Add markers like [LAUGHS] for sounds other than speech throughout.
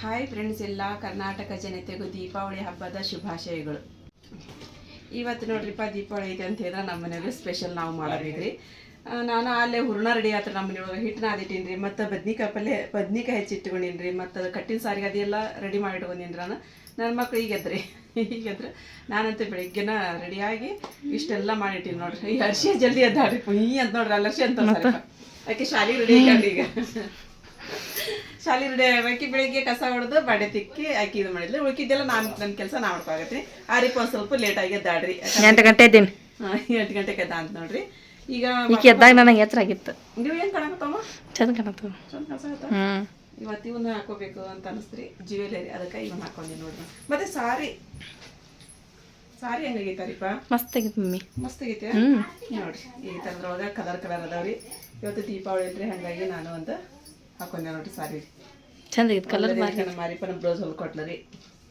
Hi friends ಎಲ್ಲ ಕರ್ನಾಟಕ ಜನತೆಗೂ ದೀಪಾವಳಿ ಹಬ್ಬದ ಶುಭಾಶಯಗಳು. ಇವತ್ತು ನೋಡ್ರಿಪ್ಪ ದೀಪಾವಳಿ ಇದೆ ಅಂತ ಹೇಳಿದ್ರೆ ನಮ್ಮ ಮನೆಯಲ್ಲೂ ಸ್ಪೆಷಲ್ ನಾವು ಮಾಡೋದಿದ್ರಿ ನಾನು ಅಲ್ಲೇ ಹೂರ್ಣ ರೆಡಿ ಆತ್ರ ನಮ್ಮ ಮನೆಯೊಳಗೆ ಹಿಟ್ಟು ನಾದಿಟ್ಟೀನಿ ರೀ ಮತ್ತು ಬದ್ನಿಕಾಯಿ ಪಲ್ಯ ಬದ್ನಿಕಾಯಿ ಹೆಚ್ಚಿಟ್ಕೊಂಡೀನಿ ರೀ ಮತ್ತು ಅದು ಕಟ್ಟಿನ ಸಾರಿಗೆ ಅದೆಲ್ಲ ರೆಡಿ ಮಾಡಿ ಇಟ್ಕೊಂಡೀನಿ ನಾನು. ನನ್ನ ಮಕ್ಳು ಈಗ ಎದ್ರಿ ಈಗ ಎದ್ರು ನಾನಂತೂ ಬೆಳಿಗ್ಗೆನ ರೆಡಿಯಾಗಿ ಇಷ್ಟೆಲ್ಲ ಮಾಡಿಟ್ಟಿನಿ ನೋಡ್ರಿ. ಈ ಅರ್ಶಿ ಜಲ್ದಿ ಎದ್ದಾಡ್ರಿ ಈ ಅಂತ ನೋಡ್ರಿ ಅಲ್ಲಿ ಅರ್ಶಿ ಅಂತ ಅದಕ್ಕೆ ಶಾಲೆಗೆ ರೆಡಿ ಈಗ. ಶಾಲೆ ರೆಡಿ ಆಕಿ ಬೆಳಿಗ್ಗೆ ಕಸ ಹೊಡೆದು ಬಾಡೆ ತಿಕ್ಕಿ ಆಕಿ ಇದು ಮಾಡಿದ್ಲು. ಉಳ್ಕಿದ್ದೆಲ್ಲ ನಾನು ನನ್ನ ಕೆಲಸ ನಾ ಮಾಡ್ಕೊಳಗತ್ರಿ ಆ ರೀತಿ ಒಂದು ಸ್ವಲ್ಪ ಲೇಟ್ ಆಗಿ ಎದ್ದಾಡ್ರಿ ಎಂಟು ಗಂಟೆ ಇದ್ದೀನಿ. ಎಂಟು ಗಂಟೆಗೆ ಎದ್ದ ಅಂತ ನೋಡ್ರಿ. ಈಗ ಈಗ ಎದ್ದಾಗ ನನಗೆ ಎಚ್ಚರ ಆಗಿತ್ತು. ನೀವು ಏನು ಕಾಣಕತ್ತಮ್ಮ? ಚಂದ ಕಾಣತ್ತ ಚಂದ ಹ್ಞೂ ಇವತ್ತು ಇವನ್ನ ಹಾಕೋಬೇಕು ಅಂತ ಅನಿಸ್ತ್ರಿ. ಜ್ಯುವೆಲರಿ ಅದಕ್ಕೆ ಇವನ್ನ ಹಾಕೊಂಡಿ ನೋಡ್ರಿ. ಮತ್ತೆ ಸಾರಿ. ಸಾರಿ ಹೆಂಗಾಗೈತಾರಿಪ್ಪ ಮಸ್ತ್ ಆಗಿತ್ತು ಮಮ್ಮಿ. ಮಸ್ತ್ ಆಗೈತೆ ನೋಡ್ರಿ ಈ ಥರದ್ರೊಳಗೆ ಕಲರ್ ಕಲರ್ ಅದಾವ್ರಿ. ಇವತ್ತು ದೀಪಾವಳಿ ಇಲ್ರಿ ಹಾಗಾಗಿ ನಾನು ಒಂದು ಹಾಕೊಂಡೆ ನೋಡ್ರಿ ಸಾರಿ. ಚಂದ ಆಗಿತ್ತು ಕಲರ್ ನಮ್ಮ ಮಾರಿಪ ನಮ್ಮ ಬ್ಲೌಸ್ ಹೊಲ್ಕೊಟ್ಲರಿ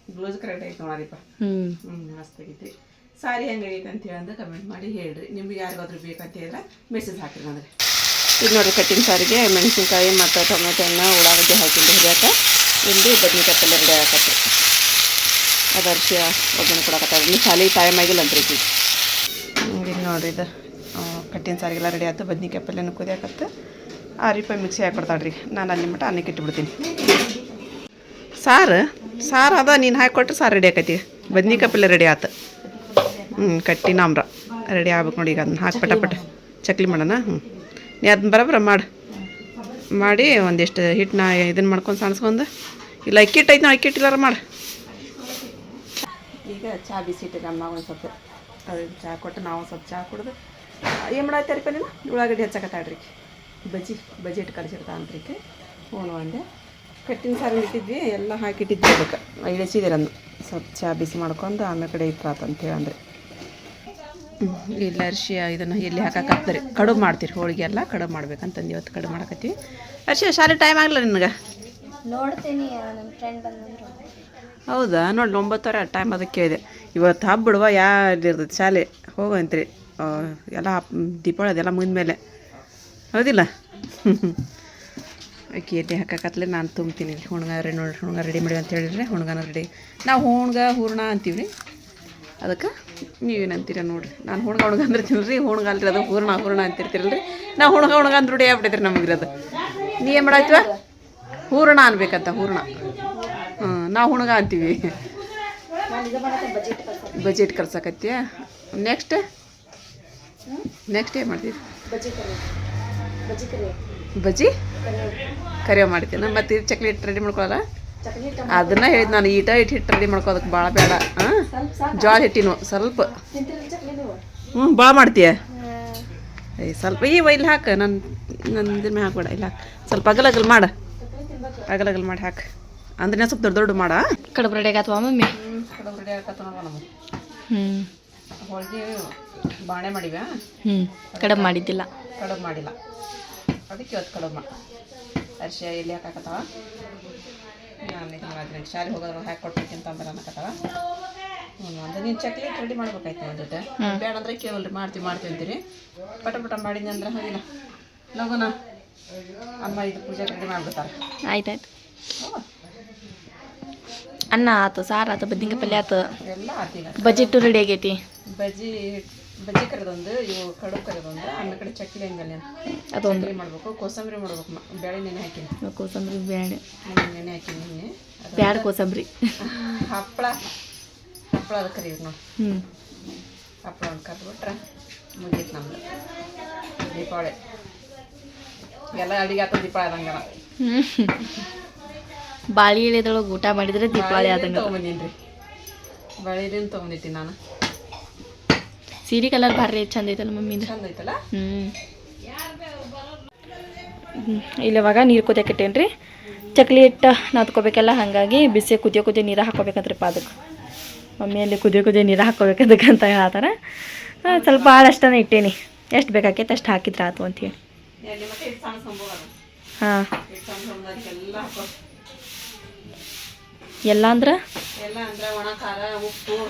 ಬ್ಲೌಸ್ ಕರೆಕ್ಟ್ ಐತೆ ನೋಡಿಪ್ಪ ಹ್ಞೂ ಹ್ಞೂ ಮಸ್ತ್ ಆಗೈತಿ ಸಾರಿ ಹೆಂಗಾಗೈತೆ ಅಂತ ಹೇಳಿ ಕಮೆಂಟ್ ಮಾಡಿ ಹೇಳ್ರಿ. ನಿಮ್ಗೆ ಯಾರಿಗಾದ್ರೂ ಬೇಕಂತ ಹೇಳಿದ್ರೆ ಮೆಸೇಜ್ ಹಾಕಿರಿ ನನಗೆ ಇದು ನೋಡ್ರಿ ಕಟ್ಟಿನ ಸಾರಿಗೆ ಮೆಣಸಿನ್ಕಾಯಿ ಮತ್ತು ಟೊಮೆಟೊ ಹಣ್ಣು ಉಳ್ಳಾಗಡ್ಡಿ ಹಾಕಿದ್ದು ಹಿಡಿಯಾಕ ಇಲ್ಲಿ ಬದ್ನಿಕಾಯಿ ಪಲ್ಯ ರೆಡಿ ಹಾಕತ್ರಿ ಅದು ಅರ್ಶಿ ಒಗ್ಗರಣೆ ಕೊಡಕತ್ತಾರ ನೀವು ಶಾಲೆ ಟೈಮ್ ಆಗಿಲ್ಲ ಅಂತ ರೀ ಇದು ನೋಡಿರಿ ಇದು ಕಟ್ಟಿನ ಸಾರಿಗೆಲ್ಲ ರೆಡಿ ಆಯ್ತು. ಬದ್ನಿಕಾಯಿ ಪಲ್ಯನೂ ಕುದಿಯಾಕತ್ತು? ಆ ರೂಪಾಯಿ ಮಿಕ್ಸಿ ಹಾಕ್ಕೊಡ್ತಾಳ್ರಿ ನಾನು ಅಲ್ಲಿ ಮಟ್ಟ ಅನ್ನಕ್ಕೆ ಇಟ್ಬಿಡ್ತೀನಿ. ಸಾರು ಸಾರು ಅದ, ನೀನು ಹಾಕಿಕೊಟ್ರೆ ಸಾರು ರೆಡಿ ಆಕೈತಿ. ಬದ್ನಿಕಾಯಿ ಪಲ್ಯ ರೆಡಿ ಆತು. ಹ್ಞೂ ಕಟ್ಟಿ ನಾಮ್ರ ರೆಡಿ ಆಗ್ಬೇಕು ನೋಡಿ ಈಗ ಅದನ್ನ ಹಾಕಿ ಪಟ ಚಕ್ಲಿ ಮಾಡೋಣ? ಹ್ಞೂ ನೀ ಅದನ್ನ ಬರೋಬ್ರ ಮಾಡು. ಮಾಡಿ ಒಂದಿಷ್ಟು ಹಿಟ್ಟನ್ನ ಇದನ್ನು ಮಾಡ್ಕೊಂಡು ಸಣ್ಸ್ಕೊಂಡು. ಇಲ್ಲ ಅಕ್ಕಿ ಹಿಟ್ಟು ಐತೆ ನಾವು ಅಕ್ಕಿ ಇಟ್ಟಿಲ್ಲಾರ ಮಾಡು. ಈಗ ಚಹಾ ಬಿಸಿಟ್ಟು ನಮ್ಮ ಒಂದು ಸ್ವಲ್ಪ. ಅದು ಚಹಾ ಕೊಟ್ಟು ನಾವು ಸ್ವಲ್ಪ ಚಹಾ ಕುಡ್ದು. ಏನು ಮಾಡತ್ತಾರಿಪ್ಪ ನೀನು ಉಳ್ಳಾಗಡ್ಡಿ ಹಚ್ಚಕತ್ತಾಳ್ರಿ. ಬಜ್ಜಿ ಬಜೆಟ್ ಇಟ್ಟು ಕಲಿಸಿರ್ತಾ ಅಂತ್ರಿಕೆ ಒಂದೆ ಕಟ್ಟಿನ ಸಾರು ಇಟ್ಟಿದ್ವಿ ಎಲ್ಲ ಹಾಕಿಟ್ಟಿದ್ವಿ ಅದಕ್ಕೆ. ಇಳಿಸಿದಿರನ್ನು ಸ್ವಲ್ಪ ಚಹಾ ಬಿಸಿ ಮಾಡ್ಕೊಂಡು ಆಮೇಲೆ ಕಡೆ ಇತ್ತು ಅಂತೇಳಿ ಅಂದ್ರೆ ಇಲ್ಲ ಅರ್ಶಿ ಇದನ್ನು ಎಲ್ಲಿ ಹಾಕಕತ್ತಾರೆ ಕಡುಬು ಮಾಡ್ತೀರಿ ಹೋಳಿಗೆ ಎಲ್ಲ ಕಡುಬು ಮಾಡ್ಬೇಕಂತಂದು ಇವತ್ತು ಕಡುಬು ಮಾಡಕತ್ತೀವಿ. ಅರ್ಶಿ ಶಾಲೆ ಟೈಮ್ ಆಗಲ್ಲ ನಿನಗೆ? ನೋಡ್ತೀನಿ ನನ್ನ ಫ್ರೆಂಡ್ ಬಂದಂದ್ರು. ಹೌದಾ? ನೋಡಿ ಒಂಬತ್ತುವರೆ ಟೈಮ್ ಅದಕ್ಕೆ ಕೇಳಿದೆ. ಇವತ್ತು ಹಬ್ಬ ಬಿಡುವ ಯಾರು ಇರ್ತೈತೆ ಶಾಲೆ? ಹೋಗಂತ್ರಿ ಎಲ್ಲ ದೀಪಾವಳಿ ಅದೆಲ್ಲ ಮುಗಿದ್ಮೇಲೆ. ಹೌದಿಲ್ಲ? [LAUGHS] ಅಕ್ಕಿ ಎಡ್ಡೆ ಹಾಕಕತ್ಲೆ ನಾನು ತುಂಬ್ತೀನಿ. ರೀ ಹುಣ್ಗ ರೀ ನೋಡಿ ಹುಣ್ಗ ರೆಡಿ ಮಾಡಿ ಅಂತ ಹೇಳಿದ್ರೆ ಹುಣ್ಗನ ರೆಡಿ ನಾವು ಹುಣ್ಗ ಹೂರ್ಣ ಅಂತೀವಿ ರೀ ಅದಕ್ಕೆ ನೀವೇನು ಅಂತೀರ ನೋಡ್ರಿ. ನಾನು ಹುಣ್ಗ ಹುಣ್ಗ ಅಂದಿರ್ತೀನಿ ರೀ ಹುಣ್ಗ ಅಲ್ರಿ ಅದು ಹೂರ್ಣ ಹೂರ್ಣ ಅಂತಿರ್ತೀರಲ್ರಿ. ನಾವು ಹುಣ್ಗ ಹುಣ್ಗ ಅಂದ್ರೆ ರೂಢಿ ಆಗ್ಬಿಟ್ಟೈತ್ರಿ ನಮಗೆ ಅದು ನೀ ಏನು ಮಾಡಾಯ್ತವ ಹೂರ್ಣ ಅನ್ಬೇಕಂತ, ಹೂರ್ಣ. ಹ್ಞೂ ನಾವು ಹುಣ್ಗ ಅಂತೀವಿ. ಬಜೆಟ್ ಕಲ್ಸಕತ್ತೀಯ? ನೆಕ್ಸ್ಟ್ ನೆಕ್ಸ್ಟ್ ಏನು ಮಾಡ್ತೀವಿ ಬಜ್ಜಿ ಕರಿ ಮಾಡ್ತೀನ ಮತ್ತೆ ಬಜ್ಜಿ ಕರಿಯೋ ಮಾಡ್ತೀನಿ. ಮತ್ತು ಇದು ಚಕ್ಲಿ ಹಿಟ್ಟು ರೆಡಿ ಮಾಡ್ಕೊಳ್ಳಲ್ಲ ಅದನ್ನ ಹೇಳಿದ್ ನಾನು ಈಟ ಇಟ್ಟು ಹಿಟ್ಟು ರೆಡಿ ಮಾಡ್ಕೋದಕ್ಕೆ ಭಾಳ ಬೇಡ. ಹಾಂ ಜೋಳ ಹಿಟ್ಟಿನು ಸ್ವಲ್ಪ. ಹ್ಞೂ ಭಾಳ ಮಾಡ್ತೀಯ? ಏಯ್ ಸ್ವಲ್ಪ ಈ ಇಲ್ಲಿ ಹಾಕು. ನನ್ನ ನನ್ನ ಇದ್ರ ಮೇಲೆ ಹಾಕ್ಬೇಡ ಇಲ್ಲ. ಹಾಕು ಸ್ವಲ್ಪ ಅಗಲ ಅಗಲ್ ಮಾಡು. ಅಗಲ ಅಗಲ್ ಮಾಡಿ ಹಾಕು. ಅಂದ್ರೆ ಸ್ವಲ್ಪ ದೊಡ್ಡ ದೊಡ್ಡ ಮಾಡ. ಕಡುಬು ರೆಡಿ ಆಗತ್ವಾ ಮಮ್ಮಿ? ರೆಡಿ ಆಗತ್ತ ನಮ್ಮ ಹ್ಞೂ ಹೋಳಿಗೆ ಬಾಣೆ ಮಾಡಿವ್ಯಾ ಹ್ಞೂ ಕಡಬು ಮಾಡಿದ್ದಿಲ್ಲ. ಕಡುಬು ಮಾಡಿಲ್ಲ. ಅದಕ್ಕೆ ಇವತ್ತು ಕಡುಬು ಮಾಡಿ ಅರ್ಶಿ ಎಲ್ಲಿ ಹಾಕಾಕತ್ತಾವ? ನಾನು ಇದು ಮಾಡಿದ್ರೆ ಶಾಲೆ ಹೋಗೋರು ಹಾಕಿ ಕೊಡ್ಬೇಕಂತ ಅನ್ನಕತ್ತವ ಅನ್ನಕತ್ತಾವ. ಹ್ಞೂ ಅಂದ್ರೆ ನೀನು ಚಕ್ಲಿ ರೆಡಿ ಮಾಡ್ಬೇಕಾಯ್ತು ಒಂದು ಜೊತೆ. ಬೇಡ ಅಂದ್ರೆ ಕೇವಲ್ರಿ ಮಾಡ್ತೀವಿ ಮಾಡ್ತೀವಿ ಅಂತೀರಿ. ಪಟ ಪಟ ಮಾಡಿದ್ನಿ ಅಂದ್ರೆ ಹೋಗಿಲ್ಲ ಲಗುನ? ಅಮ್ಮ ಇದು ಪೂಜೆ ರೆಡಿ ಮಾಡ್ಬಿಡ್ತಾರೆ. ಆಯ್ತಾಯ್ತು. ಅನ್ನ ಆತು ಸಾರು ಆತು ಬದ್ನಿಕಾಯಿ ಪಲ್ಯ ಆತು. ಎಲ್ಲ ರೆಡಿ ಆಗೈತಿ. ಬಜ್ಜಿ ಬಜ್ಜಿ ಕರೆದೊಂದು ಇವು ಕಡುಬು ಕರೆದೊಂದು ಆಮೇಲೆ ಕಡೆ ಚಕ್ಲಿ ಹಂಗಲ್ಲ ಅದೊಂದು. ಮಾಡ್ಬೇಕು ಕೋಸಂಬರಿ ಮಾಡ್ಬೇಕು ಬೇಳೆ ನೆನೆ ಹಾಕಿನಿ. ಕೋಸಂಬರಿ ಬೇಳೆ ನೆನೆ ಹಾಕಿನಿ ನಿನ್ನೆ. ಬ್ಯಾಡ ಕೋಸಂಬರಿ. [LAUGHS] ಹಪ್ಪಳ. ಹಪ್ಪಳ ಅದು ಕರೀಬೇಕು ನೋಡಿ. ಹ್ಞೂ ಹಪ್ಪಳ ಒಂದು ಕರೆದ್ಬಿಟ್ರೆ ಮುಗೀತು ನಮ್ದು. ದೀಪಾವಳಿ. ಎಲ್ಲ ಅಡಿಗೆ ಆತ ದೀಪಾವಳಿ ಆದಂಗನ ಬಾಳಿ ಎಳೆದೊಳಗೆ ಊಟ ಮಾಡಿದ್ರೆ ದೀಪಾವಳಿ ಆದಂಗೆ ತೊಗೊಂಬಂದೀನಿ ರೀ ಬಳಿದಿಂದ ತೊಗೊಂಡಿದ್ದೀನಿ ನಾನು. ಸೀರೆ ಕಲರ್ ಭಾರಿ ಚಂದ ಐತಲ್ಲ ಮಮ್ಮಿದ ಹ್ಞೂ ಇಲ್ಲಿ ಅವಾಗ ನೀರು ಕುದಿಯಕ್ಕೆ ಚಕ್ಲಿ ಹಿಟ್ಟು ನಾದ್ಕೋಬೇಕಲ್ಲ ಹಾಗಾಗಿ ಬಿಸಿ ಕುದಿಯೋ ಕುದಿಯೋ ನೀರು ಹಾಕೋಬೇಕಂತ್ರಿಪ್ಪ ಅದಕ್ಕೆ. ಮಮ್ಮಿ ಅಲ್ಲಿ ಕುದಿಯೋ ಕುದಿಯೋ ನೀರು ಹಾಕೋಬೇಕು ಅದಕ್ಕೆ ಅಂತ ಹೇಳ್ತಾರೆ ಸ್ವಲ್ಪ ಭಾಳಷ್ಟನೇ ಇಟ್ಟೇನಿ. ಎಷ್ಟು ಬೇಕಾಕೈತೆ ಅಷ್ಟು ಹಾಕಿದ್ರೆ ಆತು ಸಣ್ಣ ಸಂಬೋಗ ಹಾಂ. ಎಲ್ಲ ಅಂದ್ರೆ ಎಲ್ಲ ಅಂದ್ರೆ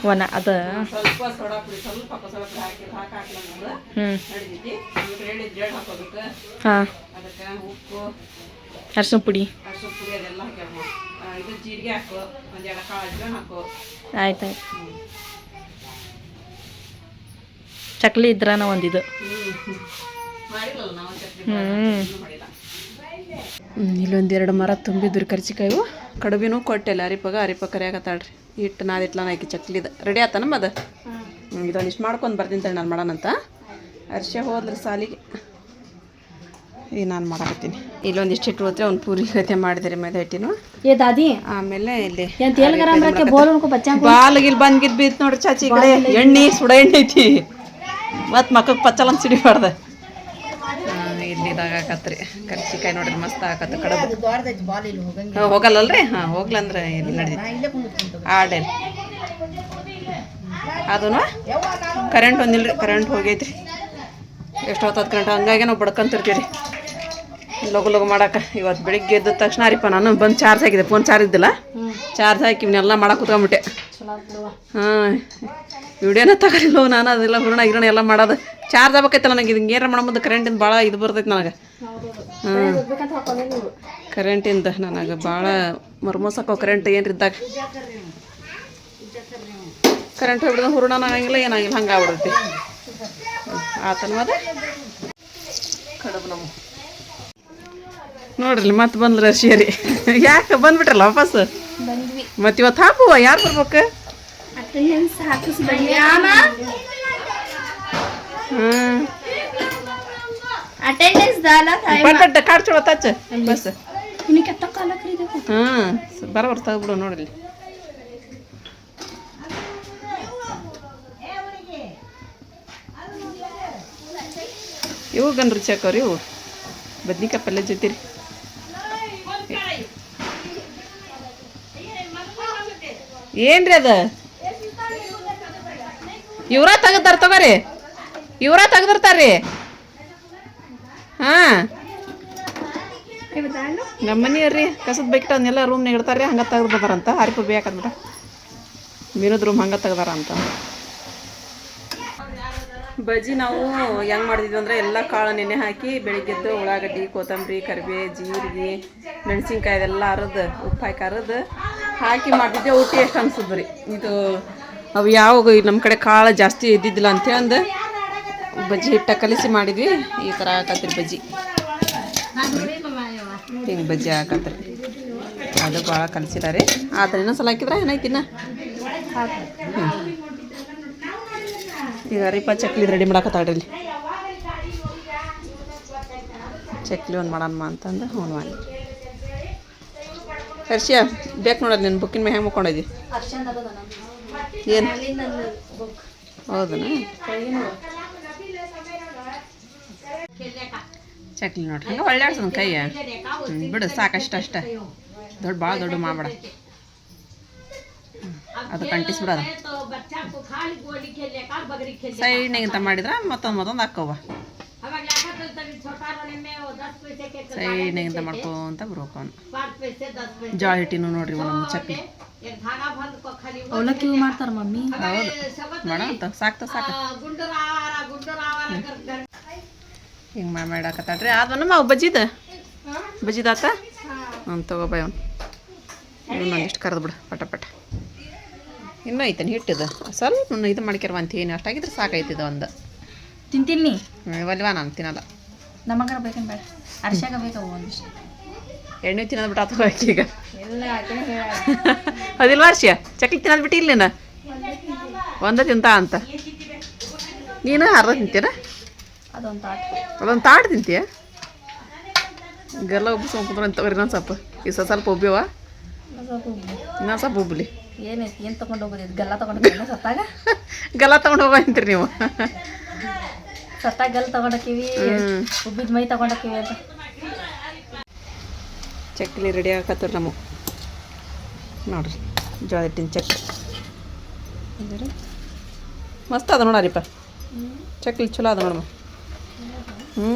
ಒಣ ಅದ. ಹಾಂ. ಅರ್ಶಿನ ಪುಡಿ. ಅರ್ಶಿನ ಪುಡಿ ಅದೆಲ್ಲ ಹಾಕ್ಯಾವ ಇದು ಜೀರಿಗೆ ಹಾಕು. ಒಂದೆರಡು ಕಾಳು ಹಾಕು. ಆಯ್ತು ಆಯ್ತು. ಚಕ್ಲಿ ಇದ್ರಾನ ಒಂದಿದು ಹ್ಞೂ ಇಲ್ಲೊಂದೆರಡು ಮರ ತುಂಬಿದ್ರು ಕರ್ಚಿಕಾಯು ಕಡುಬಿನೂ ಕೊಟ್ಟೆಲ್ಲ ಅರಿಪಗ ಅರಿಪ ಕರಿಯಾಗತ್ತಾಳ್ರಿ ಇಟ್ಟು ನಾದಿಟ್ಲ ಹಾಕಿ ಚಕ್ಲಿದ ರೆಡಿ ಆತನಮ್ಮ ಅದು ಇದೊಂದು ಇದೊಂದಿಷ್ಟು ಮಾಡ್ಕೊಂಡು ಬರ್ತೀನಿ ನಾನು ಮಾಡೋಣಂತ. ಅರ್ಶೆ ಹೋದ್ರೆ ಸಾಲಿಗೆ. ಈಗ ನಾನು ಮಾಡಕತ್ತೀನಿ. ಇಲ್ಲೊಂದಿಷ್ಟು ಇಟ್ಟು ಹೋದ್ರೆ ಒಂದು ಪೂರಿ ಗತೆ ಮಾಡಿದ್ರಿ ಮೇಲೆ ಹಿಟ್ಟಿನು. ಏ ದಾದಿ. ಆಮೇಲೆ ಇಲ್ಲಿ ಬಾಲಗಿಲ್ ಬಂದ್ಗಿದ್ ಬೀತ್ ನೋಡ್ರಿ ಚಾಚಿ ಕಡೆ. ಎಣ್ಣೆ ಸುಡ ಎಣ್ಣೆ ಐತಿ. ಮತ್ತು ಮಕ್ಕಕ್ಕೆ ಪಚ್ಚಲ ಅಂತ ಸಿಡಿಬಾರ್ದು. ಇಲ್ಲಿ ಇದಾಗಕತ್ರಿ ಕರ್ಚಿಕಾಯಿ ನೋಡ್ರಿ ಮಸ್ತ್ ಆಗತ್ತೆ ಕಡಬು. ಹೋಗಲ್ಲಲ್ರಿ? ಹಾಂ ಹೋಗ್ಲಂದ್ರೆ ಇಲ್ಲಿ ನಡೀತಿ ಆಡೇ. ಅದನ್ನು ಕರೆಂಟ್ ಒಂದಿಲ್ರಿ ಕರೆಂಟ್ ಹೋಗೈತ್ರಿ. ಎಷ್ಟು ಹೊತ್ತದ ಕರೆಂಟ್ ಹಂಗಾಗಿ ನಾವು ಬಡ್ಕೊಂತಿರ್ತೀವಿ ಲಗು ಲಗು ಮಾಡಕ್ಕೆ ಇವತ್ತು ಬೆಳಿಗ್ಗೆ ಎದ್ದ ತಕ್ಷಣ ರೀಪ ನಾನು ಬಂದು ಚಾರ್ಜ್ ಹಾಕಿದೆ. ಫೋನ್ ಚಾರ್ಜ್ ಇದ್ದಿಲ್ಲ. ಚಾರ್ಜ್ ಹಾಕಿ ಇವನ್ನೆಲ್ಲ ಮಾಡಕ್ಕೆ ಕುತ್ಕೊಂಬಿಟ್ಟೆ. ಹಾಂ ವಿಡಿಯೋನ ತಗೊಳಿಲ್ಲ ನಾನು ಅದೆಲ್ಲ ಹೂರಣ ಗಿರಣ ಎಲ್ಲ ಮಾಡೋದು. ಚಾರ್ಜ್ ಆಗ್ಬೇಕೈತಲ್ಲ ನನಗೆ ಇದು ಏನಾರ ಮಾಡೋ ಕರೆಂಟಿಂದ ಭಾಳ ಇದು ಬರ್ತೈತೆ ನನಗೆ. ಹಾಂ. ಕರೆಂಟಿಂದ ನನಗೆ ಭಾಳ ಮರ್ಮೋಸಕ್ಕೋ ಕರೆಂಟ್ ಏನ್ರಿ ಇದ್ದಾಗ. ಕರೆಂಟ್ ಹೋಗ್ಬಿಡ್ದು ಹುರುಣ ಆಗಂಗಿಲ್ಲ ಏನಾಗಿಲ್ಲ ಹಂಗೆ ಆಗ್ಬಿಡುತ್ತೆ. ಆತನ ಮತ್ತೆ ಕಡುಬು ನಮ್ಮ. ನೋಡ್ರಿ ಮತ್ತೆ ಬಂದ್ರೆ ಶೇರಿ. ಯಾಕೆ ಬಂದ್ಬಿಟ್ರಲ್ಲ ವಾಪಸ್ ಬಂದ್ವಿ. ಮತ್ತೆ ಇವತ್ತು ಹಾಕುವ? ಯಾರು ಬರ್ಬೇಕು? ಅಟೆಂಡೆನ್ಸ್ ಹಾಕಿಸ್ಬೇಡಿ ಹ್ಮ್. ಅಟೆಂಡೆನ್ಸ್ ದಾಲ ಪಟ್ಟ ಕಾಡ್ ಚೊಳೋ ತಚ್ಚ ಬಸ್. ಇನ್ನು ಕೆತ್ತ ಕಾಲ ಕರೀಬೇಕು. ಹಾಂ ಬರೋಬರ್ ತೆಗ್ಬಿಡು ನೋಡಿಲ್ಲಿ. ಇವು ಗನ್ರಿ ಚಕ್ಕವ್ರಿ ಇವು. ಬದ್ನಿಕಾಯಿ ಪಲ್ಯ ಜೊತೆ ರೀ ಏನ್ರಿ ಅದ? ಇವ್ರ ತೆಗದಾರ ತಗೋರಿ. ಇವ್ರ ತೆಗ್ದಿರ್ತಾರ್ರಿ. ಹಾಂ. ನಮ್ಮ ಮನೆಯವ್ರಿ, ಕಸದ ಬೈಕ್ ಅದನ್ನೆಲ್ಲ ರೂಮ್ನಾಗ ಇಡ್ತಾರೆ ಹಂಗೆ ತೆಗ್ದು ಬರ್ತಾರಂತ ಹರಿಪ ಬೇಕಂದ್ರ ಮೀನದ ರೂಮ್ ಹಂಗೆ ತೆಗ್ದಾರ ಅಂತ. ಬಜ್ಜಿ ನಾವು ಹೆಂಗ್ ಮಾಡಿದ್ವಿ ಅಂದ್ರೆ ಎಲ್ಲ ಕಾಳು ನೆನೆ ಹಾಕಿ ಬೆಳಿಗ್ಗೆದ್ದು ಉಳ್ಳಾಗಡ್ಡಿ, ಕೊತ್ತಂಬರಿ ಕರಿಬೇ ಜೀರಿಗೆ, ಮೆಣಸಿನ್ಕಾಯಿ ಅದೆಲ್ಲ ಅರದು ಉಪ್ಪು ಹಾಕಿ ಹಾಕಿ ಮಾಡಿದ್ದೆ, ಊಟ ಎಷ್ಟು ಅನ್ಸುತ್ತೆ ರೀ ಇದು ಅವು ಯಾವ ನಮ್ಮ ಕಡೆ ಕಾಳು ಜಾಸ್ತಿ ಇದ್ದಿದ್ದಿಲ್ಲ ಅಂತೇಳಿ ಬಜ್ಜಿ ಹಿಟ್ಟ ಕಲಿಸಿ ಮಾಡಿದ್ವಿ, ಈ ಥರ ಹಾಕತ್ರಿ ಬಜ್ಜಿ. ಹಿಂಗೆ ಬಜ್ಜಿ ಹಾಕತ್ರಿ. ಅದು ಭಾಳ ಕಲಿಸಿದಾರೆ. ಆದ್ರೆ ಇನ್ನೊಂದ್ಸಲ ಹಾಕಿದ್ರೆ ಏನೈತಿ ಹಾಕಿದ್ರೆ ಹ್ಞೂ ಈಗ ರೀಪ ಚಕ್ಲಿ ರೆಡಿ ಮಾಡಕತ್ತಾಳ್ರಿ ಇಲ್ಲಿ. ಚಕ್ಲಿ ಒಂದು ಮಾಡಮ್ಮ ಅಂತಂದು ಹ್ಞೂ ಮಾಡಿ ಹರ್ಷಿಯ ಬೇಕು ನೋಡೋದು ನಿನ್ನ ಬುಕ್ಕಿನ ಮೇಲೆ ಹೆಂಗೆ ಮುಕ್ಕೊಂಡಿದ್ದಿ ಏನು? ಹೌದನಾ? ಚಕ್ಲಿ ನೋಡ್ರಿ ಹಂಗೆ ಒಳ್ಳೆ ಕೈಯ. ಬಿಡು, ಸಾಕಷ್ಟು ಅಷ್ಟೇ. ದೊಡ್ಡ ಭಾಳ ದೊಡ್ಡ ಮಾಡ್ಬೇಡ ಅದು ಕಂಟಿಸ್ಬಿಡೋದು ಸೈಡ್ನಾಗಿಂತ ಮಾಡಿದ್ರೆ ಮತ್ತೊಂದು ಮತ್ತೊಂದು ಹಾಕವ್ವ ಸೈಡ್ನಾಗಿಂತ ಮಾಡ್ಕೊಂತ ಬರ್ಬೇಕು ಅವನು. ಜೋಳ ಹಿಟ್ಟಿನೂ ನೋಡ್ರಿ ಒಂದೊಂದು ಚಕ್ಲಿ ಅವಲಕ್ಕಿ ಮಾಡ್ತಾರ ಮಮ್ಮಿ? ಹೌದು. ಮಾಡ ಅಂತ ಸಾಕ್ತ ಸಾಕ. ಹಿಂಗೆ ಮಾಡಿ ಮಾಡಾಕತ್ತಾಳ್ರಿ. ಆದ್ವನ ಮಾವು ಬಜ್ಜಿದ? ಬಜ್ಜಿದಾತ? ಹ್ಞೂ ತಗೋಬಾಯ್ ಅವ್ನು. ಇನ್ನೊಂದಿಷ್ಟು ಕರೆದು ಬಿಡು ಪಟ ಪಟ. ಇನ್ನೂ ಐತೇನು ಹಿಟ್ಟಿದ? ಸ್ವಲ್ಪ ಇದು ಮಾಡ್ಕ್ಯಾರ ಅಂತ ಏನು ಅಷ್ಟಾಗಿದ್ರೆ ಸಾಕೈತಿದ ಒಂದು ತಿಂತೀನಿ. ಒಲ್ವಾ ನಾನು ತಿನ್ನಲ್ಲ. ನಮಗಾರ ಬೇಕೇನು ಬೇಡ. ಅರ್ಶಾಗ ಬೇಕಾವು ಒಂದಿಷ್ಟು ಎಣ್ಣೆ ತಿನ್ನೋದು ಬಿಟ್ಟು ಅಥವಾ ಈಗ? ಅದಿಲ್ಲ ವರ್ಷ ಚಕ್ಲಿ ತಿನ್ನೋದು ಬಿಟ್ಟು ಇಲ್ಲ ನೀನು ಒಂದ ತಿಂತ ಅಂತ. ನೀನು ಅರ್ಧ ತಿಂತೀರ ಅದೊಂದು ತಾಟ್. ಅದೊಂದು ತಾಟ್ ತಿಂತೀಯ? ಗಲ್ಲ ಉಬ್ಬು ಸೊಂಪು ಅಂತವ್ರಿ ಇನ್ನೊಂದು ಸ್ವಲ್ಪ. ಈ ಸ- ಸ್ವಲ್ಪ ಉಬ್ಬಿವ ಇನ್ನೊಂದು ಸ್ವಲ್ಪ ಉಬ್ಬಲಿ. ಏನೈತಿ ಏನು ತೊಗೊಂಡು ಹೋಗೋದು ಗಲ್ಲ ತೊಗೊಂಡು ಸತ್ತಾಗ? ಗಲ್ಲ ತೊಗೊಂಡು ಹೋಗೋ ಅಂತೀರಿ ನೀವು. ಸತ್ತಾಗ ತಗೊಂಡಕ್ಕಿವಿ ಉಬ್ಬಿದ ಮೈ ತಗೊಂಡಕ್ಕಿವಿ ಅಂತ. ಚಕ್ಲಿ ರೆಡಿ ಆಗತ್ತ ನಮ್ಮ. ನೋಡ್ರಿ ಜೋಳ ಹಿಟ್ಟಿನ ಚಕ್ಲಿ. ಮಸ್ತ್ ಅದ ನೋಡರಿಪ್ಪ ಚಕ್ಲಿ ಚಲೋ ಅದ ನೋಡಮ್ಮ ಹ್ಞೂ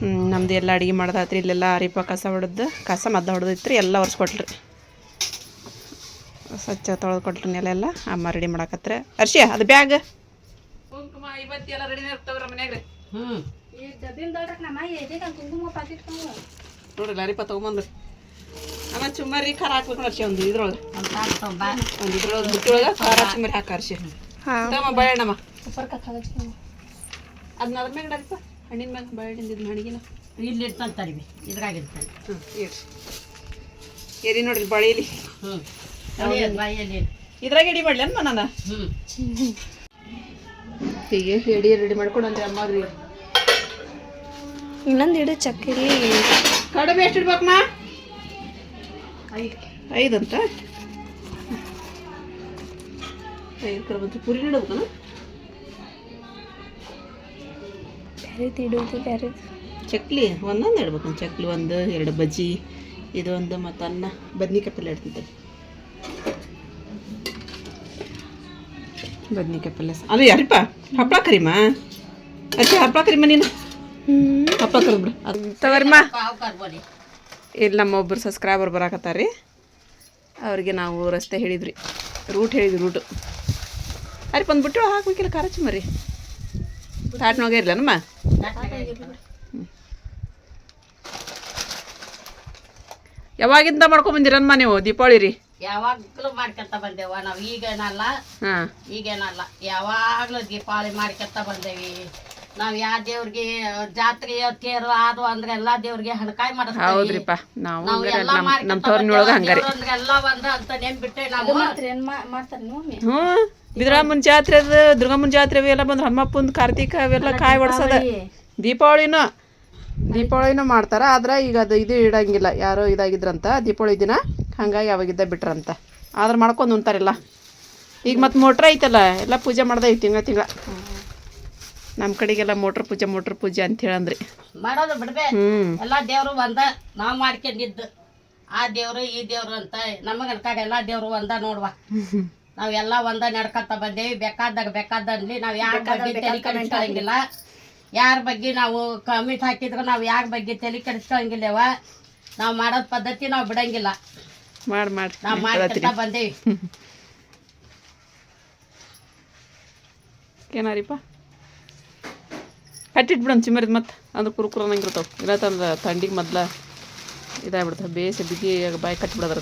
ಹ್ಞೂ ನಮ್ದು ಎಲ್ಲ ಅಡುಗೆ ಮಾಡೋದಾತ್ರಿ. ಇಲ್ಲೆಲ್ಲ ಅರಿಪ ಕಸ ಹೊಡೆದು ಕಸ ಮದ್ದ ಹೊಡೆದಿತ್ತು ರೀ ಎಲ್ಲ ಒರೆಸ್ಕೊಟ್ರಿ ಸ್ವಚ್ಛ ತೊಳೆದು ಕೊಟ್ರಿ ನೆಲೆಲ್ಲ ಅಮ್ಮ ರೆಡಿ ಮಾಡಾಕತ್ರೆ. ಅರ್ಷಿ ಅದು ಬ್ಯಾಗ್? ಕುಂಕುಮ ಇವತ್ತಿ ಎಲ್ಲ ರೆಡಿನೇ ಇರ್ತಾವ್ರ ಮನ್ಯಾಗ ಹ್ಞೂ ನೋಡ್ರಿ ಲಾರಿಪ ತೊಗೊಂಬಂದ್ರಿ. ಅಮ್ಮ ಚುಮ್ಮರಿ ಖಾರ ಹಾಕ್ಬೇಕು ನೋಡ್ಸಿ ಒಂದು ಇದ್ರೊಳಗೆ. ಒಂದು ಇದ್ರೊಳಗೆ ಬುಟ್ಟಿಯೊಳಗೆ ಖಾರ ಚುಮ್ಮರಿ ಹಾಕಾರ್ಸಿ ಹಾಂ. ತಮ್ಮ ಬಳ್ಳಣ್ಣಮ್ಮ ಹಾಕಿ ಅದನ್ನ ಅದ್ರ ಮೇಲೆ ಇಡಪ್ಪ ಹಣ್ಣಿನ ಮ್ಯಾಗ ಬಾಳೆಹಣ್ಣಿಂದ ಇದು ಹಣಿಗಿನ ಇಲ್ಲಿ ಇಡ್ತಾನೆ ಬಿ ಇದ್ರಾಗ ಹ್ಞೂ ಇಡ್ರಿ. ಎರಿ ನೋಡ್ರಿ ಬಳಿಲಿ. ಹ್ಞೂ ಇದ್ರಾಗ ಇಡಿ ಬಳ್ಳಿ ಅಮ್ಮ ನಾನು ಹ್ಞೂ ಹೀಗೆ ಎಡಿ ರೆಡಿ ಮಾಡ್ಕೊಂಡು ಅಂದ್ರೆ ಅಮ್ಮಾಗ್ರಿ ಇನ್ನೊಂದು ಇಡು ಚಕ್ಕಲಿ ಕಡುಬು ಎಷ್ಟು ಇಡ್ಬೇಕಮ್ಮ? ಐದಂತ ಐದು ಕಡುಬು ಪುರಿ ಇಡಬೇಕನ? ಬ್ಯಾರೆದು ಇಡೋದು ಬ್ಯಾರೆದು. ಚಕ್ಲಿ ಒಂದೊಂದು ಇಡ್ಬೇಕು ಚಕ್ಲಿ ಒಂದು ಎರಡು ಬಜ್ಜಿ ಇದೊಂದು ಮತ್ತು ಅನ್ನ ಬದ್ನಿಕಾಯಿ ಪಲ್ಯ ಇಡ್ತಿದ್ದೆ ಬದ್ನಿಕಾಯಿ ಪಲ್ಯ ಅದು ಯಾರಿಪ್ಪ? ಹಪ್ಪಳ ಕರಿಮ? ಅಚ್ಚ ಹಪ್ಪಳ ಕರಿಮ ನೀನು? ಹಪ್ಪಳ ಕರಿಬಿಡು ಕರ್ಬೋಲಿ ಇಲ್ಲಿ ನಮ್ಮ ಒಬ್ಬರು ಸಬ್ಸ್ಕ್ರೈಬರ್ ಬರಾಕತ್ತಾರ. ರೀ ಅವ್ರಿಗೆ ನಾವು ರಸ್ತೆ ಹೇಳಿದ್ರಿ. ರೂಟ್ ಹೇಳಿದ್ವಿ ರೂಟು ಅರಿ ಬಂದ್ಬಿಟ್ಟು ಹಾಕ್ಬೇಕಿಲ್ಲ ಖಾರ ಚುಮ್ಮರಿ ತಾಟ್ನೊಳಗ ಇರಲಿಲ್ಲ ನಮ್ಮ ಯಾವಾಗಿಂದ ಮಾಡ್ಕೊಂಡ್ಬಂದಿರಮ್ಮ ನೀವು ದೀಪಾವಳಿ ರೀ? ಯಾವಾಗಲೂ ಮಾಡ್ಕೊಂತ ಬಂದೇವ ನಾವು. ಈಗೇನಲ್ಲ? ಈಗ ಈಗೇನಲ್ಲ. ಯಾವಾಗ್ಲೂ ದೀಪಾವಳಿ ಮಾಡ್ಕೊಂತ ಬಂದೇವಿ. ನಾವು ಯಾವ ದೇವ್ರಿಗೆ ಜಾತ್ರೆ ತೇರು ಅದು ಅಂದ್ರೆ ಎಲ್ಲಾ ದೇವ್ರಿಗೆ ಹಣಕಾಯಿ ಮಾಡಿಸ್ತೀವಿ. ಹೌದ್ರಿಪ್ಪ. ನಾವು ನಾವು ಹಂಗಾರೆ ಎಲ್ಲ ನಮ್ಮ ನಮ್ಮ ಮಾಡ್ಕೊಂತ ತೋರ್ನೊಳಗೆ ಹಂಗಾರೆ. ದೇವ್ರು ಅಂದ್ರೆ ಎಲ್ಲ ಒಂದ ಅಂತ ನೆನ್ಬಿಟ್ಟೆ ನಾವು. ಹ್ಞೂ. ಬಿದ್ರಾಮನ್ ಜಾತ್ರೆ ಅದು ದುರ್ಗಮ್ಮನ ಜಾತ್ರೆ ಅವೆಲ್ಲ ಬಂದ್ರೆ ಹಮ್ಮಪ್ಪಂದು ಕಾರ್ತಿಕ ಅವೆಲ್ಲ ಕಾಯಿ ಒಡ್ಸದ. ದೀಪಾವಳಿನೂ ದೀಪಾವಳಿನೂ ಮಾಡ್ತಾರ ಆದ್ರೆ ಈಗ ಅದು ಇದು ಇಡಂಗಿಲ್ಲ. ಯಾರೋ ಇದಾಗಿದ್ರಂತ ದೀಪಾವಳಿ ದಿನ. ಹಂಗಾಗಿ ಅವಾಗಿದ್ದ ಬಿಟ್ರಂತ. ಆದ್ರೆ ಮಾಡ್ಕೊಂಡು ಉಂತಾರಿಲ್ಲ ಈಗ ಮತ್ತೆ ಮೋಟ್ರ್ ಐತಲ್ಲ ಎಲ್ಲ ಪೂಜೆ ಮಾಡ್ದೆ ಐತಿ ತಿಂಗಳ ತಿಂಗಳ. ನಮ್ಮ ಕಡೆಗೆಲ್ಲ ಮೋಟ್ರ್ ಪೂಜೆ ಮೋಟ್ರ್ ಪೂಜೆ ಅಂತ ಹೇಳಂದ್ರಿ. ಮಾಡೋದು ಬಿಡ್ಬೇ. ಎಲ್ಲ ದೇವರು ಒಂದ ನಾವು ಮಾಡ್ಕೊಂಡಿದ್ದು. ಆ ದೇವರು ಈ ದೇವರು ಅಂತ ನಮಗೆ ಕಡೆ ಎಲ್ಲ ದೇವರು ಒಂದ ನೋಡ್ವಾ. ನಾವೆಲ್ಲ ಎಲ್ಲಾ ಒಂದ ನಡ್ಕೊತ ಬಂದೇವಿ. ಬೇಕಾದಾಗ ಬೇಕಾದಲ್ಲಿ ನಾವು ಯಾರ ಬಗ್ಗೆ ತಲೆ ಕೆಡಿಸ್ಕೊಳಂಗಿಲ್ಲ. ಯಾರ ಬಗ್ಗೆ ನಾವು ಕಮಿಟ್ ಹಾಕಿದ್ರು ನಾವು ಯಾರ ಬಗ್ಗೆ ತಲೆ ಕೆಡಿಸ್ಕೊಳಂಗಿಲ್ಲವ. ನಾವು ಮಾಡೋದ್ ಪದ್ಧತಿ ನಾವು ಬಿಡಂಗಿಲ್ಲ. ಮಾಡಿ ಮಾಡಿ. ಬಂದೇವಿ. ಏನಾರಿಪ್ಪ? ಕಟ್ಟಿಟ್ಬಿಡೋಣ ಚಿಮ್ಮರಿದ್ ಮತ್ತೆ. ಅಂದ್ರೆ ಕುರುಕುರು ಅನ್ನಂಗಿರ್ತಾವೆ ಇಲ್ಲ ತಂದ್ರೆ ಥಂಡಿಗೆ ಮೊದ್ಲ ಇದಾಗ್ಬಿಡ್ತಾವೆ. ಬೇಸ ಬಿಗಿ ಬಾಯಿ ಕಟ್ಬಿಡೋದ್ರ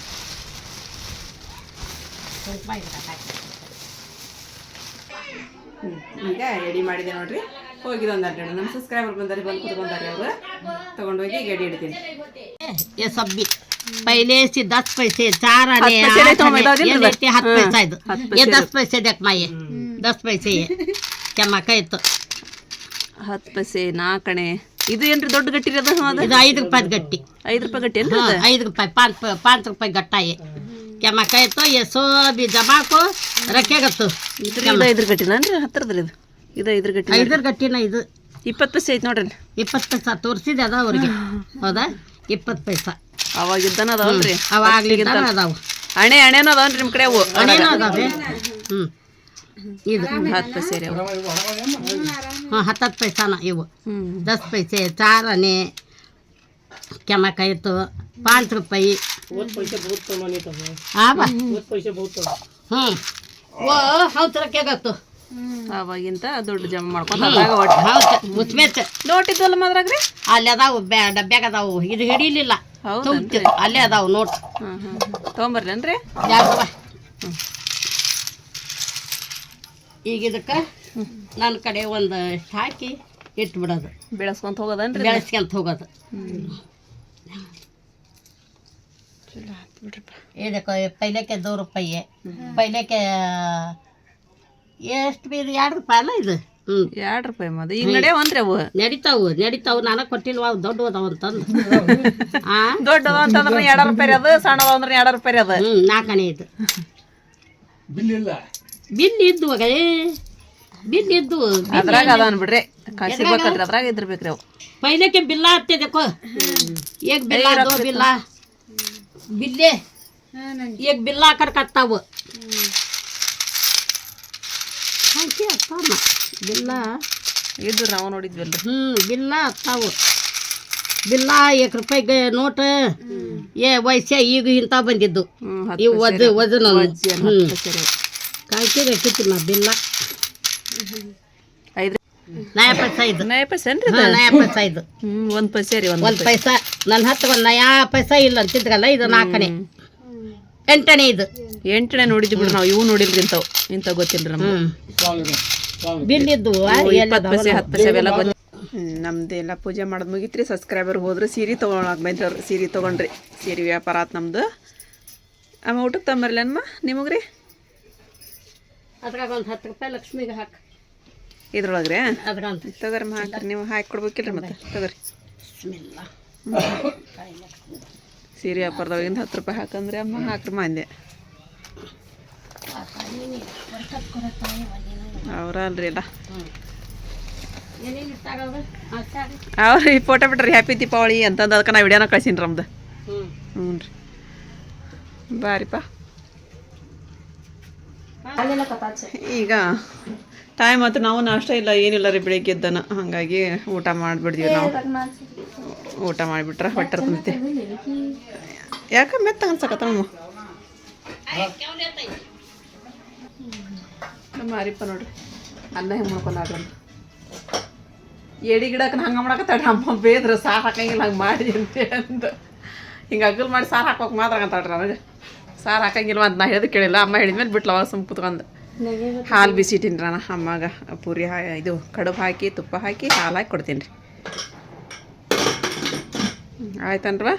ಈಗ ರೆಡಿ ಮಾಡಿದೆ ನೋಡ್ರಿ. ಹೋಗಿದ ಒಂದು ಅಡ್ಡ ನಮ್ಮ ಸಬ್ಸ್ಕ್ರೈಬರ್ ಬಂದಾರೆ ಬಂದು ಕೂತ್ಕೊಂಡಾರೆ ಅವರು. ತಗೊಂಡೋಗಿ ಗಡಿ ಇಡ್ತೀನಿ. ಸಬ್ಬಿ. ಪೈಲೆ ದಸ್ ಪೈಸೆ पैसे चार आने हाथ ದಸ್ ಪೈಸೆ ದಕ್ आठ ದಸ್ ಪೈಸೆ. ये ಇತ್ತು ಹತ್ತು ಪೈಸೆ ನಾಲ್ಕಣೆ ಇದು ಏನ್ರಿ ದೊಡ್ಡ ಗಟ್ಟಿ ಅದ? ಇದು ಐದು ರೂಪಾಯಿ ಗಟ್ಟಿ. ಐದು ರೂಪಾಯಿ ಗಟ್ಟಿ ಏನ್ರಿ ಐದು ರೂಪಾಯಿ ಪಾಂಚ್ ಪ- ಪಾಂಚ್ ರೂಪಾಯಿ ಗಟ್ಟಾಯಿ. ಕೆಮ್ಮಕ್ಕ ಇತ್ತು ಈ ಸೋಬಿ ಜಮಾಕು ರಕ್ಕೆಗತ್ತು. ಇದ್ರ ಇದು ಐದ್ರ ಗಟ್ಟಿನ ಹತ್ತಿರದ್ರಿ ಇದು? ಇದು ಐದ್ರ ಗಟ್ಟಿ ಐದರ ಗಟ್ಟಿನ ಇದು. ಇಪ್ಪತ್ತು ಪೈಸೆ ಐತೆ ನೋಡ್ರಿ. ಇಪ್ಪತ್ತು ಪೈಸಾ ತೋರಿಸಿದೆ ಅದ ಅವ್ರಿಗೆ. ಹೌದಾ? ಇಪ್ಪತ್ತು ಪೈಸಾ. ಅವಾಗಿದ್ದಾನ ಅದಾವಲ್ರಿ ಅವಾಗ್ಲಿಗಿಂತ ಅದಾವ. ಅಣೆ ಹಣೆನೂ ಅದಾವನ್ರಿ ನಿಮ್ಮ ಕಡೆ ಹಣೆನೂ ಅದಾವೆ. ಹ್ಞೂ ಇದು. ಹತ್ತು ಸೇರಿ ಹಾಂ ಹತ್ತತ್ತು ಪೈಸಾನ ಇವು. ದಸ್ ಪೈಸೆ ಚಾರ್ ಅಣೆ ಕೆಮಕಾಯಿತು ಪಾಂಚ್ ರೂಪಾಯಿ. ಹ್ಞೂ ಓ ಹೌದು ರೊಕ್ಕಾಗತ್ತು ಅವಾಗಿಂತ ದುಡ್ಡು ಜಮಾ ಮಾಡ್ಕೊಂಡು ನೋಟಿದ್ದಲ್ಲ ಮಾದ್ರಾಗ್ರಿ? ಅಲ್ಲಿ ಅದಾವು ಬ್ಯಾ ಡಬ್ಬ್ಯಾಗ ಅದಾವು. ಇದು ಹಿಡೀಲಿಲ್ಲ. ಅಲ್ಲೇ ಅದಾವ ನೋಡ್ರಿ ಹಾಂ ಈಗ ಇದಕ್ಕೆ ನನ್ನ ಕಡೆ ಒಂದು ಹಾಕಿ ಇಟ್ಬಿಡೋದು. ಬೆಳೆಸ್ಕೊಂತ ಹೋಗೋದನ್ರಿ ಬೆಳೆಸ್ಕೊಂತ ಹೋಗೋದು. ಇದಕ್ಕೆ ಪೈಲೆಕ್ಕೆ ದೂ ರೂಪಾಯಿ. ಪೈಲೆಕ್ಕೆ ಎಷ್ಟು ಬೀದಿ? ಎರಡು ರೂಪಾಯಿ ಅಲ್ಲ ಇದು? ಎರಡು ರೂಪಾಯಿ ಮದ ಈಗ ನಡೆಯವಂದ್ರೆ ಅವು? ನಡಿತಾವು ನಡಿತಾವು. ನಾನು ಕೊಟ್ಟಿಲ್ವಾ ಅವು ದೊಡ್ಡ ಅದಾವ ಅಂತಂದು ಆ? ದೊಡ್ಡ ಅಂತಂದ್ರೆ ಎರಡು ರೂಪಾಯಿ ಅದು ಸಣ್ಣದ ಅಂದ್ರೆ ಎರಡು ರೂಪಾಯಿ ಅದು. ಹ್ಞೂ ನಾಲ್ಕನೇ ಇದು ಬಿಲ್ ಇಲ್ಲ. ಬಿಲ್ ಇದ್ದು ಮಗಳೇ ಬಿಲ್ ಇದ್ದು ಅದ್ರಾಗ ಅದಾನ ಬಿಡ್ರಿ. ಸಿಗ್ಬೇಕಲ್ರಿ ಅದ್ರಾಗ ಇದ್ರಬೇಕ್ರಿ ಅವು. ಪೈಲಕ್ಕೆ ಬಿಲ್ಲ ಹತ್ತಿದಕ್ಕೋ ಈಗ ಬಿಲ್ಲ. ಬಿಲ್ಲ. ಬಿಲ್ಲೆ ಈಗ ಬಿಲ್ಲ ಕಟ್ಕತ್ತಾವು ಹಾಕಿ ಅತ್ತಮ್ಮ ಬೆಲ್ಲ. ಇದು ನಾವು ನೋಡಿದ್ವಲ್ಲ ಹ್ಞೂ ಬೆಲ್ಲ ಅತ್ತಾವು. ಬಿಲ್ಲ ಏಕ್ ರೂಪಾಯಿಗೆ ನೋಟ. ಏ ವೈಸ ಈಗ ಇಂಥ ಬಂದಿದ್ದು. ಈ ವಜ ವಜನ ಹ್ಞೂ ಕಾಯ್ತೀರಿ ಹಾಕಿತ್ತು ನಾ ಬಿಲ್ಲ. ಐದು. ನಯ ಪೈಸ ಐದು. ನಯ ಹ್ಞೂ ಒಂದು ಪೈಸೆ ರೀ ಒಂದು ಒಂದು ನನ್ನ ಹತ್ತ ಒಂದು ನಯಾ ಪೈಸ ಇಲ್ಲ ಅಂತಿದ್ರಲ್ಲ ಇದು ನಾಲ್ಕನೇ. ಎಂಟನೇ ಇದು. ಎಂಟನೇ ನೋಡಿದ್ವಿ ಬಿಡ್ರಿ ನಾವು ಇವು ನೋಡಿಲ್ರಿ ಇಂಥವು. ಇಂಥವು ಗೊತ್ತಿಲ್ರಿ ನಮ್ಗೆ. ಬಿಲ್ಲಿದ್ದು ಇಪ್ಪತ್ತು ಪೈಸೆ ಹತ್ತು ಪೈಸೆ ಅವೆಲ್ಲ ಗೊತ್ತ. ನಮ್ದೆಲ್ಲ ಪೂಜೆ ಮಾಡೋದು ಮುಗಿತ್ರಿ. ಸಬ್ಸ್ಕ್ರೈಬರ್ ಹೋದ್ರೆ ಸೀರೆ ತೊಗೊಳಕ್ ಬಂದ್ರಿ ಅವ್ರು ಸೀರೆ ತೊಗೊಂಡ್ರಿ. ಸೀರೆ ವ್ಯಾಪಾರ ಆತು ನಮ್ದು. ಆಮೇಲೆ ಊಟಕ್ಕೆ ತಂಬರ್ಲಿ ಅನ್ಮ ನಿಮಗೆ ರೀ ಅದ್ರಾಗ ಒಂದ್ ಹತ್ತು ರೂಪಾಯಿ ಲಕ್ಷ್ಮಿಗೆ ಹಾಕ. ಇದ್ರೊಳಗೆ ರೀ ಅದ್ರಾಗ ತಗೋರಿ ಹಾಕ್ರಿ. ನೀವು ಹಾಕಿ ಕೊಡ್ಬೇಕಿಲ್ರಿ ಮತ್ತೆ. ತಗೋರಿ. ಸೀರೆ ವ್ಯಾಪಾರದೊಳಗಿಂದ ಹತ್ತು ರೂಪಾಯಿ ಹಾಕಂದ್ರೆ ಅಮ್ಮ ಹಾಕ್ರಿ ಮಂದೆ ಅವ್ರ ಅಲ್ರಿ ಎಲ್ಲ. ಅವ್ರಿ ಫೋಟೋ ಬಿಟ್ರಿ ಹ್ಯಾಪಿ ದೀಪಾವಳಿ ಅಂತಂದು ಅದಕ್ಕೆ ನಾ ವಿಡಿಯೋನ ಕಳ್ಸೀನಿ ಹ್ಮ್ ಹ್ಞೂ ರೀ. ಬಾರಿಪ್ಪ. ಈಗ ಟೈಮ್ ಆಯ್ತು ನಾವು ನಾಷ್ಟ ಇಲ್ಲ, ಏನಿಲ್ಲ ರೀ ಬೆಳಿಗ್ಗೆ ಎದ್ದನ. ಹಾಗಾಗಿ ಊಟ ಮಾಡಿಬಿಡ್ತೀವಿ ನಾವು. ಊಟ ಮಾಡಿಬಿಟ್ರೆ ಹೊಟ್ಟೆ ತುಂಬೈತಿ ಯಾಕೆ ಮೆತ್ತ ಅನ್ಸಕತ್ತ ನಮ್ಮ ಮಾರಿಪ್ಪ ನೋಡ್ರಿ, ಅನ್ನ ಹೆಂಗೆ ಮಾಡ್ಕೊಂಡಾಡ್ರಿ ಎಡಿ ಗಿಡಕ್ಕೆ ಹಂಗೆ ಮಾಡಕತ್ತಾಳ ಅಮ್ಮ, ಬೇದ್ರ ಸಾರು ಹಾಕಂಗಿಲ್ಲ, ಹಂಗೆ ಮಾಡಿ ಅಂತ ಅಂದು. ಹಿಂಗೆ ಅಗಲ್ ಮಾಡಿ ಸಾರು ಹಾಕೋಕೆ ಮಾತ್ರ ಅಂತಾಳ್ರಿ ನನಗೆ. ಸಾರು ಹಾಕಂಗಿಲ್ವ ಅಂತ ನಾ ಹೇಳಿದ್ ಕೇಳಿಲ್ಲ, ಅಮ್ಮ ಹೇಳಿದ್ಮೇಲೆ ಬಿಟ್ಲ ಅವಾಗ ಸುಮ್ ಕುತ್ಕೊಂಡು. ಹಾಲು ಬಿಸಿ ಇಟ್ಟಿನಿ ಅಮ್ಮಗ ಪೂರಿ ಹಾ ಇದು ಕಡುಬು ಹಾಕಿ ತುಪ್ಪ ಹಾಕಿ ಹಾಲು ಹಾಕಿ ಕೊಡ್ತೀನಿ ರೀ ಆಯ್ತನ್ರವ?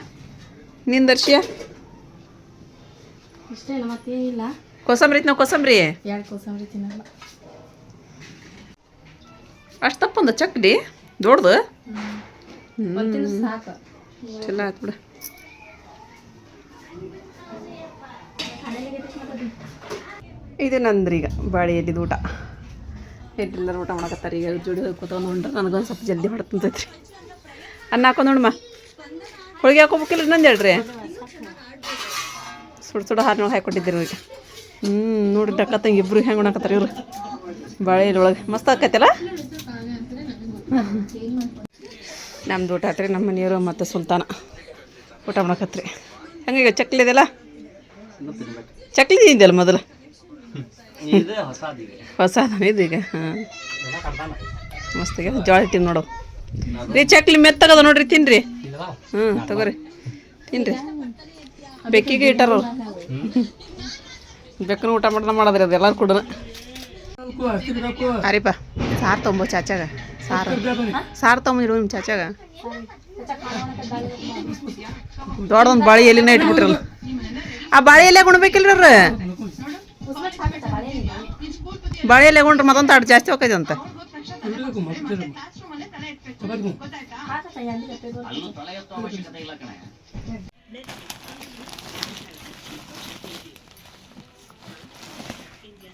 ನಿನ್ ದರ್ಶಿಯ ಇಷ್ಟೇ ಮತ್ತೇನಿಲ್ಲ. ಕೊಸಂಬರಿ ನಾವು ಕೊಸಂಬರಿ? ಎರಡು ಕೋಸಂಬರಿ ತಿನ್ನಲ್ಲ. ಅಷ್ಟು ತಪ್ಪೊಂದು ಚಕ್ಲಿ ದೊಡ್ದು? ಸಾಕು. ಚಲೋ ಆಯ್ತು ಬಿಡು. ಇದು ಈಗ ಬಾಳೆ ಎಲ್ಲಿದ್ದು ಊಟ. ಎಲ್ಲರೂ ಊಟ ಮಾಡಕತ್ತಾರೆ ಈಗ ಜೋಡಿ ಕೂತ್ಕೊಂಡು ನನಗೊಂದು ಸ್ವಲ್ಪ ಜಲ್ದಿ ಹೊಡ್ತಂತೈತ್ರಿ ಅನ್ನ ಹಾಕೊಂಡು ನೋಡಮ್ಮ ಹೋಳಿಗೆ ಹಾಕೋಬೇಕಿಲ್ಲ ನಂದು ಹೇಳ್ರಿ? ಸುಡು ಸುಡು ಹಾರಿನೊಳಗೆ ಹಾಕೊಟ್ಟಿದ್ದೀರಿ ಅವ್ರಿಗೆ ಹ್ಞೂ ನೋಡಿ ಡಕ್ಕತ್ತಂಗೆ ಇಬ್ರು ಹೆಂಗೆ ಉಣಕತ್ತಾರೆ ಇವರು. ಬಾಳೆ ಇಲ್ಲೊಳಗೆ ಮಸ್ತ್ ಆಕೈತಲ್ಲ? ನಮ್ದು ಊಟ ಆತ್ರಿ ನಮ್ಮ ಮನೆಯವರು ಮತ್ತು ಸುಲ್ತಾನ. ಊಟ ಮಾಡಕತ್ರಿ. ಹಂಗೆ ಚಕ್ಲಿ ಇದೆಯಲ್ಲ? ಚಕ್ಲಿ ಇದೆಯಲ್ಲ ಮೊದಲು? ಹೊಸ ಇದು. ಈಗ ಹಾಂ. ಮಸ್ತ್ ಆಗ್ಯದ ಜೋಳ ನೋಡು. ರೀ ಚಕ್ಲಿ ಮೆತ್ತಗದ ನೋಡ್ರಿ ತಿನ್ರಿ. ಹ್ಞೂ ತಗೋರಿ. ತಿನ್ರಿ. ಬೆಕ್ಕಿಗೆ ಇಟ್ಟಾರ ಬೆಕ್ಕನ ಊಟ ಮಾಡ್ದ ಮಾಡದ್ರಿ ಅದು ಎಲ್ಲರೂ ಕೂಡ ಅರಿಪ ಸಾರು ತೊಂಬ ಚಾಚಾಗ. ಸಾರು. ಸಾರು ತೊಂಬಿರು ನಿಮ್ಮ ಚಾಚಾಗ. ದೊಡ್ಡದೊಂದು ಬಾಳಿ ಎಲೆನ ಇಟ್ಬಿಟ್ರಲ್ಲ. ಆ ಬಾಳಿ ಎಲೆ ಉಣ್ಬೇಕಿಲ್ರಿ ಅವ್ರು? ಬಾಳೆ ಎಲೆ ಉಂಡ್ರೆ ಮತ್ತೊಂದು ತಾಡು ಜಾಸ್ತಿ ಹೋಗೈತೆ ಅಂತ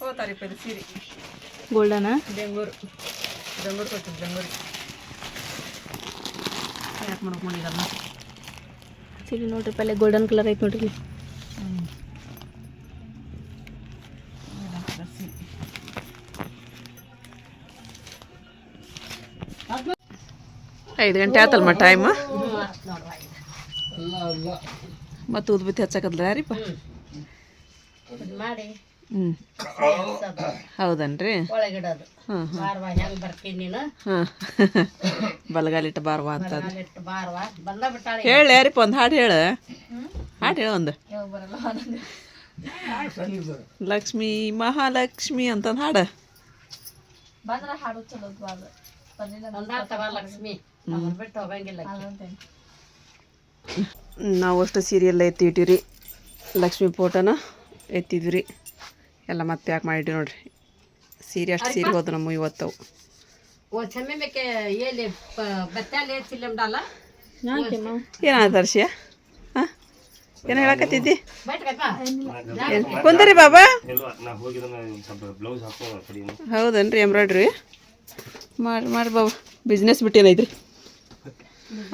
ಹೋತಾರಿಪ್ಪ ಇದು ಸೀರೆ ಗೋಲ್ಡನ ಬೆಂಗಳೂರು ಬೆಂಗಳೂರು ಬೆಂಗಳೂರು ಯಾಕೆ ಸೀರೆ ನೋಡ್ರಿ ಪಲ್ಲೆ ಗೋಲ್ಡನ್ ಕಲರ್ ಐತೆ ನೋಡ್ರಿ ಐದು ಗಂಟೆ ಆತಲ್ಮ ಟೈಮ್ ಮತ್ತು ಉದ್ಬಿತ್ತಿ ಹಚ್ಚಕದ್ಲ ಯಾರಿಪ್ಪ? ಮಾಡಿ. ಹ್ಞೂ ಹೌದನ್ರಿ? ಬಲಗಾಲಿಟ್ಟ ಹಾಂ ಬಲಗಾಲಿಟ್ಟು ಬಾರ್ವಾ ಅಂತ ಅಲ್ಲಿಟ್ಟು ಬಾರ್ವಾ. ಬಂದ ಬಿಟ್ಟಾಳೆ. ಹೇಳಿ ಯಾರಿಪ್ಪ ಒಂದು ಹಾಡು ಹೇಳು. ಹಾಡು ಹೇಳು ಒಂದು. ಲಕ್ಷ್ಮೀ ಮಹಾಲಕ್ಷ್ಮಿ ಅಂತಂದು ಹಾಡು. ನಾವು ಅಷ್ಟು ಸೀರಿಯಲ್ ಎತ್ತಿ ಇಟ್ಟಿವ್ರಿ ಲಕ್ಷ್ಮಿ ಫೋಟೋನ ಎತ್ತಿದ್ವಿ ರೀ. ಎಲ್ಲ ಮತ್ತೆ ಪ್ಯಾಕ್ ಮಾಡಿಟ್ಟಿವಿ ನೋಡ್ರಿ. ಸೀರೆ ಅಷ್ಟು ಸೀರೆ ಹೋದ್ ನಮ್ಮ ಇವತ್ತವು. ಏನಾಯ್ತು ಹರ್ಷಿಯ ಹಾಂ? ಏನು ಹೇಳಕತ್ತಿದ್ದಿ? ಕುಂದರಿ ಬಾಬಾ? ಹೌದನ್ರಿ ಎಂಬ್ರಾಯ್ಡ್ರಿ ಮಾಡಿ ಮಾಡಿ ಬಾಬಾ ಬಿಸ್ನೆಸ್ ಬಿಟ್ಟೇನೈತ್ರಿ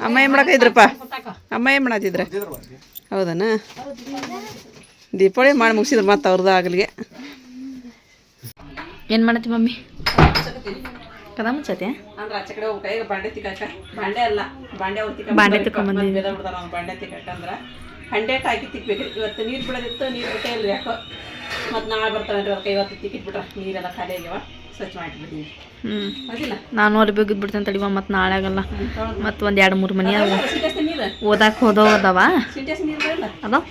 ಅಮ್ಮ ಏನು ಮಾಡಕೈದ್ರಪ್ಪ ಅಮ್ಮ ಏನು ಮಾಡತ್ತಿದ್ರ ಹೌದನ? ದೀಪಾವಳಿ ಮಾಡಿ ಮುಗಿಸಿದ್ರು ಮತ್ತೆ ಅವ್ರದ್ದು ಆಗಲಿಗೆ. ಏನು ಮಾಡತ್ತಿ ಮಮ್ಮಿ? ಕದ ಮುಚ್ಚತೆ ಅಂದ್ರೆ ಆಚೆ ಕಡೆ ಹೋಗ್ಬೇಕಾ? ಈಗ ಬಾಂಡೆ ತಿಕ್ಕಾಕ ಬಾಂಡೆ ಅಲ್ಲ. ಬಾಂಡೆ ಅವ್ರು ತಿಕ್ಕ ಬಾಂಡೆ ತಿಕ್ಕೊಂಬಂದಿವಿ. ಬೇದ ಬಿಡ್ತಾರ ಅವ್ನು ಬಾಂಡೆ ತಿಕ್ಕಂದ್ರ ಹಂಡೆಟ್ ಹಾಕಿ ತಿಕ್ಬೇಕು ಇವತ್ತು ನೀರು ಬಿಡೋದಿತ್ತು ನೀರು ಬಿಟ್ಟೇ ಇಲ್ಲ ಯಾಕೋ. ಮತ್ತು ನಾಳೆ ಬರ್ತಾನೆ ಅದಕ್ಕೆ ಇವತ್ತು ತಿಕ್ಕಿಟ್ಬಿಟ್ರ. ನೀರೆಲ್ಲ ಖಾಲಿ ಆಗ್ಯಾವ. ಸ್ವಚ್ಛ ಮಾಡಿಬಿಡಿ ನಾನು ಅಲ್ಲಿ ಬಿಗಿದ್ ಬಿಡ್ತೇನೆ ತಡಿವ ಮತ್ತೆ ನಾಳೆ ಆಗಲ್ಲ. ಮತ್ತು ಒಂದು ಎರಡು ಮೂರು ಮನಿ ಅವು ಸಿಂಟೆಕ್ಸ್ ನೀರು ಓದಾಕ್ ಹೋದವ ಅದಾವ. ಅದಾವ.